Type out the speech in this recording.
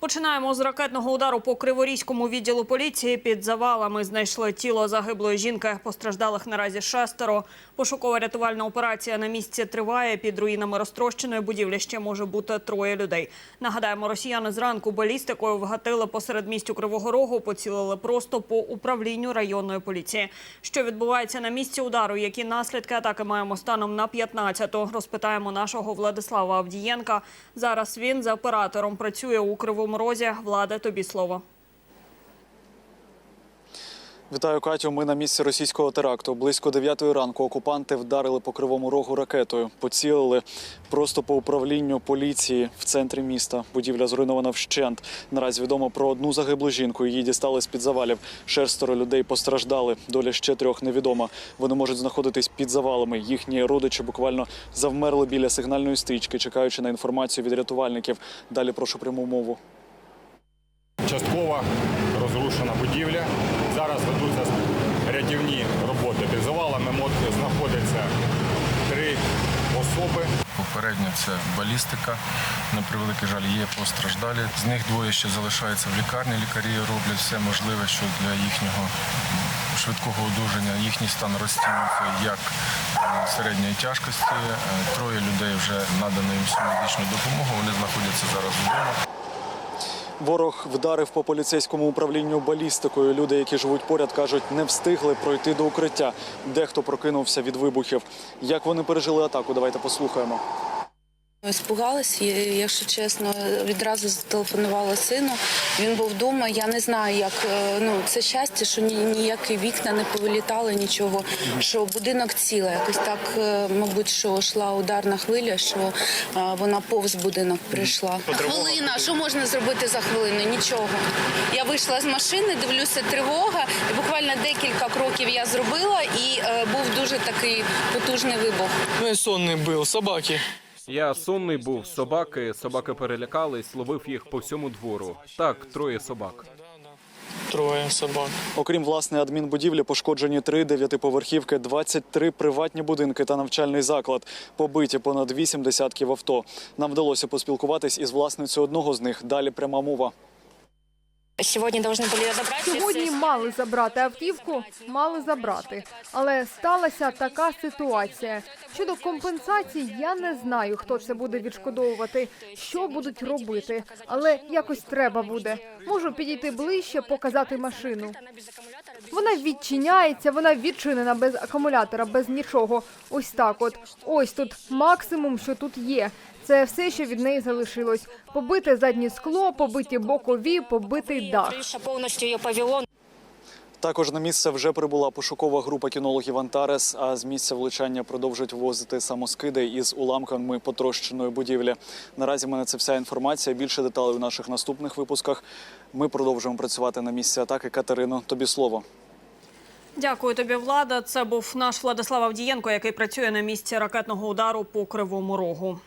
Починаємо з ракетного удару по Криворізькому відділу поліції. Під завалами знайшли тіло загиблої жінки. Постраждалих наразі шестеро. Пошукова рятувальна операція на місці триває. Під руїнами розтрощеної будівлі ще може бути троє людей. Нагадаємо, росіяни зранку балістикою вгатили посеред містю Кривого Рогу, поцілили просто по управлінню районної поліції. Що відбувається на місці удару? Які наслідки атаки маємо станом на 15-ту? Розпитаємо нашого Владислава Авдієнка. Зараз він за оператором працює у Кривому Розі. Влада, тобі слово. Вітаю, Катю. Ми на місці російського теракту. Близько 9 ранку окупанти вдарили по кривому рогу ракетою. Поцілили просто по управлінню поліції в центрі міста. Будівля зруйнована вщент. Наразі відомо про одну загиблу жінку. Її дістали з під завалів. Шестеро людей постраждали. Доля ще трьох невідома. Вони можуть знаходитись під завалами. Їхні родичі буквально завмерли біля сигнальної стрічки, чекаючи на інформацію від рятувальників. Далі прошу пряму мову. Частково розрушена будівля. Зараз ведуться рятівні роботи. Під завалами знаходяться три особи. Попередньо це балістика. На превеликий жаль, є постраждалі. З них двоє ще залишаються в лікарні. Лікарі роблять все можливе, що для їхнього швидкого одужання їхній стан розцінюється як е, середньої тяжкості. Е, Троє людей вже надано їм всю медичну допомогу. Вони знаходяться зараз вдома. Ворог вдарив по поліцейському управлінню балістикою. Люди, які живуть поряд, кажуть, не встигли пройти до укриття. Дехто прокинувся від вибухів. Як вони пережили атаку? Давайте послухаємо. Спугалась, якщо чесно, відразу зателефонувала сину. Він був вдома. Я не знаю, як е, ну це щастя, що ні, ніякі вікна не повилітали, нічого. Що будинок цілий. Якось так, е, мабуть, що йшла ударна хвиля, що е, вона повз будинок прийшла. Хвилина, що можна зробити за хвилину? Нічого. Я вийшла з машини, дивлюся, тривога. І буквально декілька кроків я зробила, і е, був дуже такий потужний вибух. Ну і сонний був, собаки. Я сонний був, собаки, собаки перелякались, ловив їх по всьому двору. Так, троє собак. Троє собак. Окрім власне адмінбудівлі, пошкоджені три дев'ятиповерхівки, 23 приватні будинки та навчальний заклад. Побиті понад вісім десятків авто. Нам вдалося поспілкуватись із власницею одного з них. Далі пряма мова. Сьогодні должны були забрати. Сьогодні мали забрати автівку, мали забрати. Але сталася така ситуація. Щодо компенсації, я не знаю, хто це буде відшкодовувати, що будуть робити. Але якось треба буде. Можу підійти ближче, показати машину. Вона відчиняється, вона відчинена без акумулятора, без нічого. Ось так от. Ось тут максимум, що тут є. Це все, що від неї залишилось. Побите заднє скло, побиті бокові, побитий дах. Повністю її повело. Також на місце вже прибула пошукова група кінологів Антарес. А з місця влучання продовжують ввозити самоскиди із уламками потрощеної будівлі. Наразі в мене це вся інформація. Більше деталей у наших наступних випусках. Ми продовжуємо працювати на місці атаки. Катерино, тобі слово. Дякую тобі, влада. Це був наш Владислав Авдієнко, який працює на місці ракетного удару по Кривому Рогу.